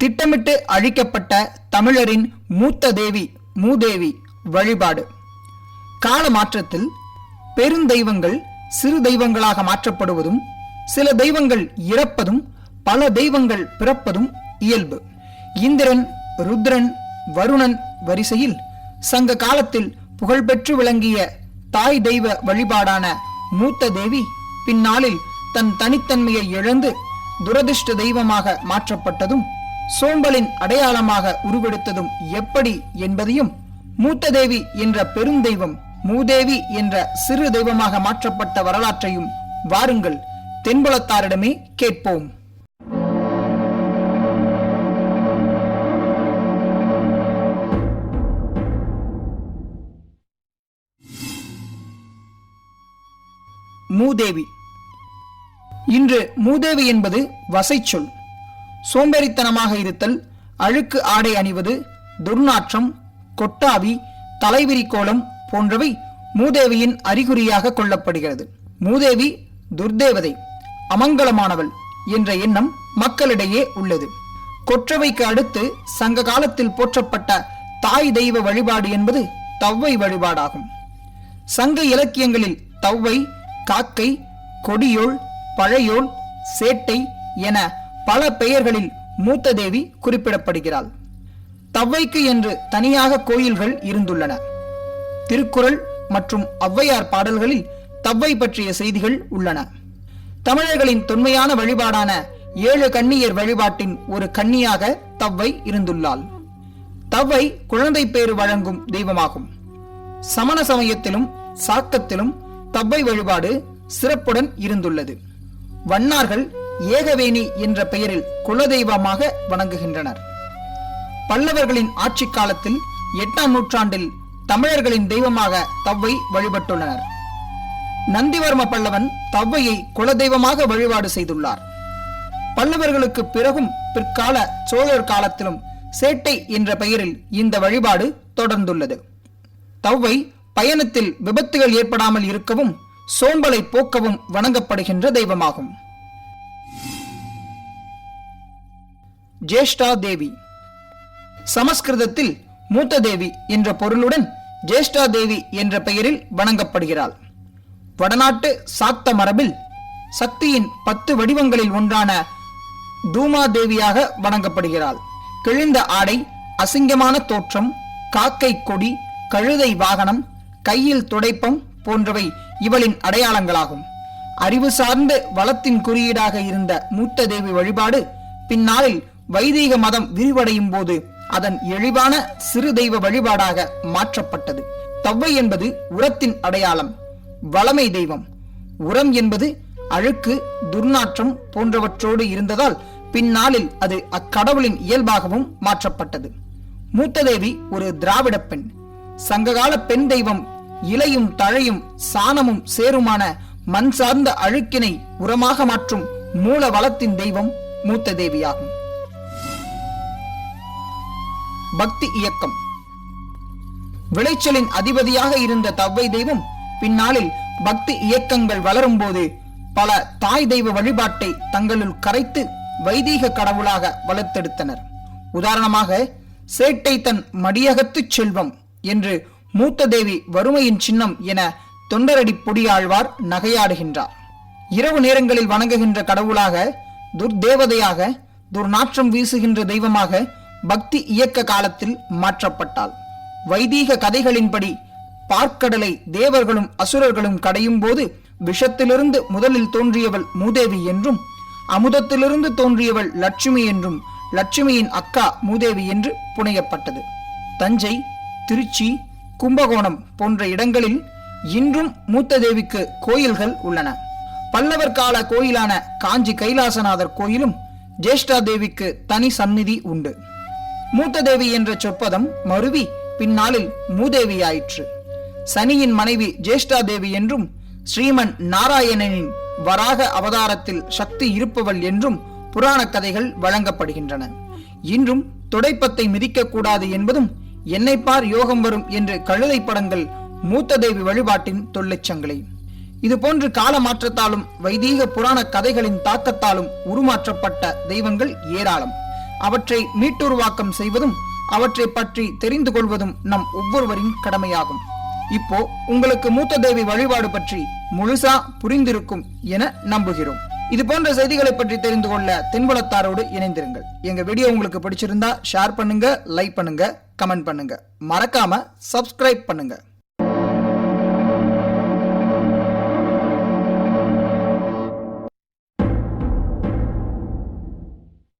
திட்டமிட்டு அழிக்கப்பட்ட தமிழரின் மூத்த தேவி மூதேவி வழிபாடு. கால மாற்றத்தில் பெருந்தெய்வங்கள் சிறு தெய்வங்களாக மாற்றப்படுவதும் சில தெய்வங்கள் இறப்பதும் பல தெய்வங்கள் பிறப்பதும் இயல்பு. இந்திரன் ருத்ரன் வருணன் வரிசையில் சங்க காலத்தில் புகழ்பெற்று விளங்கிய தாய் தெய்வ வழிபாடான மூத்த தேவி பின்னாளில் தன் தனித்தன்மையை இழந்து துரதிர்ஷ்ட தெய்வமாக மாற்றப்பட்டதும் சோம்பலின் அடையாளமாக உருவெடுத்ததும் எப்படி என்பதையும் மூத்த தேவி என்ற பெருந்தெய்வம் மூதேவி என்ற சிறு தெய்வமாக மாற்றப்பட்ட வரலாற்றையும் வாருங்கள் தென்புலத்தாரிடமே கேட்போம். மூதேவி. இன்று மூதேவி என்பது வசைச்சொல். சோம்பேறித்தனமாக இருத்தல் அழுக்கு ஆடை அணிவது துர்நாற்றம் கொட்டாவி தலைவிரி கோலம் போன்றவை மூதேவியின் அறிகுறியாக கொள்ளப்படுகிறது. மூதேவி துர்தேவதை அமங்கலமானவள் என்ற எண்ணம் மக்களிடையே உள்ளது. கொற்றவைக்கு அடுத்து சங்க காலத்தில் போற்றப்பட்ட தாய் தெய்வ வழிபாடு என்பது தவ்வை வழிபாடாகும். சங்க இலக்கியங்களில் தவ்வை காக்கை கொடியோள் பழையோள் சேட்டை என பல பெயர்களில் மூத்த தேவி குறிப்பிடப்படுகிறாள். தவ்வைக்கு என்று தனியாக கோயில்கள் இருந்துள்ளன. திருக்குறள் மற்றும் ஔவையார் பாடல்களில் தவ்வை பற்றிய செய்திகள் உள்ளன. தமிழர்களின் தொன்மையான வழிபாடான ஏழு கண்ணியர் வழிபாட்டின் ஒரு கண்ணியாக தவ்வை இருந்துள்ளாள். தவ்வை குழந்தை பேறு வழங்கும் தெய்வமாகும். சமண சமயத்திலும் சாக்கத்திலும் தவ்வை வழிபாடு சிறப்புடன் இருந்துள்ளது. வண்ணார்கள் ஏகவேணி என்ற பெயரில் குலதெய்வமாக வணங்குகின்றனர். பல்லவர்களின் ஆட்சி காலத்தில் எட்டாம் நூற்றாண்டில் தமிழர்களின் தெய்வமாக தவ்வை வழிபட்டுள்ளனர். நந்திவர்ம பல்லவன் தவ்வையை குலதெய்வமாக வழிபாடு செய்துள்ளார். பல்லவர்களுக்கு பிறகும் பிற்கால சோழர் காலத்திலும் சேட்டை என்ற பெயரில் இந்த வழிபாடு தொடர்ந்துள்ளது. தவ்வை பயணத்தில் விபத்துகள் ஏற்படாமல் இருக்கவும் சோம்பலை போக்கவும் வணங்கப்படுகின்ற தெய்வமாகும். ஜேஷ்டா தேவி. சமஸ்கிருதத்தில் மூத்த தேவி என்ற பொருளுடன் ஜேஷ்டா தேவி என்ற பெயரில் வணங்கப்படுகிறாள். வடநாட்டு சாக்த மரபில் சக்தியின் பத்து வடிவங்களில் ஒன்றான தூமா தேவியாக வணங்கப்படுகிறாள். கிழிந்த ஆடை அசிங்கமான தோற்றம் காக்கை கொடி கழுதை வாகனம் கையில் துடைப்பம் போன்றவை இவளின் அடையாளங்களாகும். அறிவு சார்ந்த வளத்தின் குறியீடாக இருந்த மூத்த தேவி வழிபாடு பின்னாளில் வைதீக மதம் விரிவடையும் போது அதன் எளிவான சிறு தெய்வ வழிபாடாக மாற்றப்பட்டது. தவ்வை என்பது உரத்தின் அடையாளம் வளமை தெய்வம். உரம் என்பது அழுக்கு துர்நாற்றம் போன்றவற்றோடு இருந்ததால் பின்னாளில் அது அக்கடவுளின் இயல்பாகவும் மாற்றப்பட்டது. மூத்த தேவி ஒரு திராவிட பெண். சங்ககால பெண் தெய்வம் இலையும் தழையும் சாணமும் சேருமான மண் சார்ந்த அழுக்கினை உரமாக மாற்றும் மூல வளத்தின் தெய்வம் மூத்த தேவியாகும். பக்தி இயக்கம். விளைச்சலின் அதிபதியாக இருந்த தவ்வை தெய்வம் பின்னாளில் பக்தி இயக்கங்கள் வளரும்போது பல தாய் தெய்வ வழிபாட்டை தங்களுள் கரைத்து வைதீக கடவுளாக வளர்த்தெடுத்தனர். உதாரணமாக சேட்டை தன் மடியகத்துச் செல்வம் என்று மூத்த தேவி வறுமையின் சின்னம் என தொண்டரடி பொடியாழ்வார் நகையாடுகின்றார். இரவு நேரங்களில் வணங்குகின்ற கடவுளாக துர்தேவதையாக துர்நாற்றம் வீசுகின்ற தெய்வமாக பக்தி இயக்க காலத்தில் மாற்றப்பட்டாள். வைதீக கதைகளின்படி பார்க்கடலை தேவர்களும் அசுரர்களும் கடையும் போது விஷத்திலிருந்து முதலில் தோன்றியவள் மூதேவி என்றும் அமுதத்திலிருந்து தோன்றியவள் லட்சுமி என்றும் லட்சுமியின் அக்கா மூதேவி என்று புனையப்பட்டது. தஞ்சை திருச்சி கும்பகோணம் போன்ற இடங்களில் இன்றும் மூத்த தேவிக்கு கோயில்கள் உள்ளன. பல்லவர் கால கோயிலான காஞ்சி கைலாசநாதர் கோயிலும் ஜேஷ்டா தேவிக்கு தனி சந்நிதி உண்டு. மூத்த தேவி என்ற சொற்பதம் மருவி பின்னாளில் மூதேவியாயிற்று. சனியின் மனைவி ஜேஷ்டா தேவி என்றும் ஸ்ரீமன் நாராயணனின் வராக அவதாரத்தில் சக்தி இருப்பவள் என்றும் புராண கதைகள் வழங்கப்படுகின்றன. இன்றும் துடைப்பத்தை மிதிக்கக்கூடாது என்பதும் என்னைப்பார் யோகம் வரும் என்று கழுதை படங்கள் மூத்த தேவி வழிபாட்டின் தொல்லைச்சங்களை. இதுபோன்று கால மாற்றத்தாலும் வைதீக புராண கதைகளின் தாக்கத்தாலும் உருமாற்றப்பட்ட தெய்வங்கள் ஏராளம். அவற்றை மீட்டுருவாக்கம் செய்வதும் அவற்றை பற்றி தெரிந்து கொள்வதும் நம் ஒவ்வொருவரின் கடமையாகும். இப்போ உங்களுக்கு மூத்த தேவி வழிபாடு பற்றி முழுசா புரிந்திருக்கும் என நம்புகிறோம். இது போன்ற செய்திகளை பற்றி தெரிந்து கொள்ள தென்புலத்தாரோடு இணைந்திருங்கள். எங்க வீடியோ உங்களுக்கு பிடிச்சிருந்தா ஷேர் பண்ணுங்க லைக் பண்ணுங்க கமெண்ட் பண்ணுங்க. மறக்காம சப்ஸ்கிரைப் பண்ணுங்க.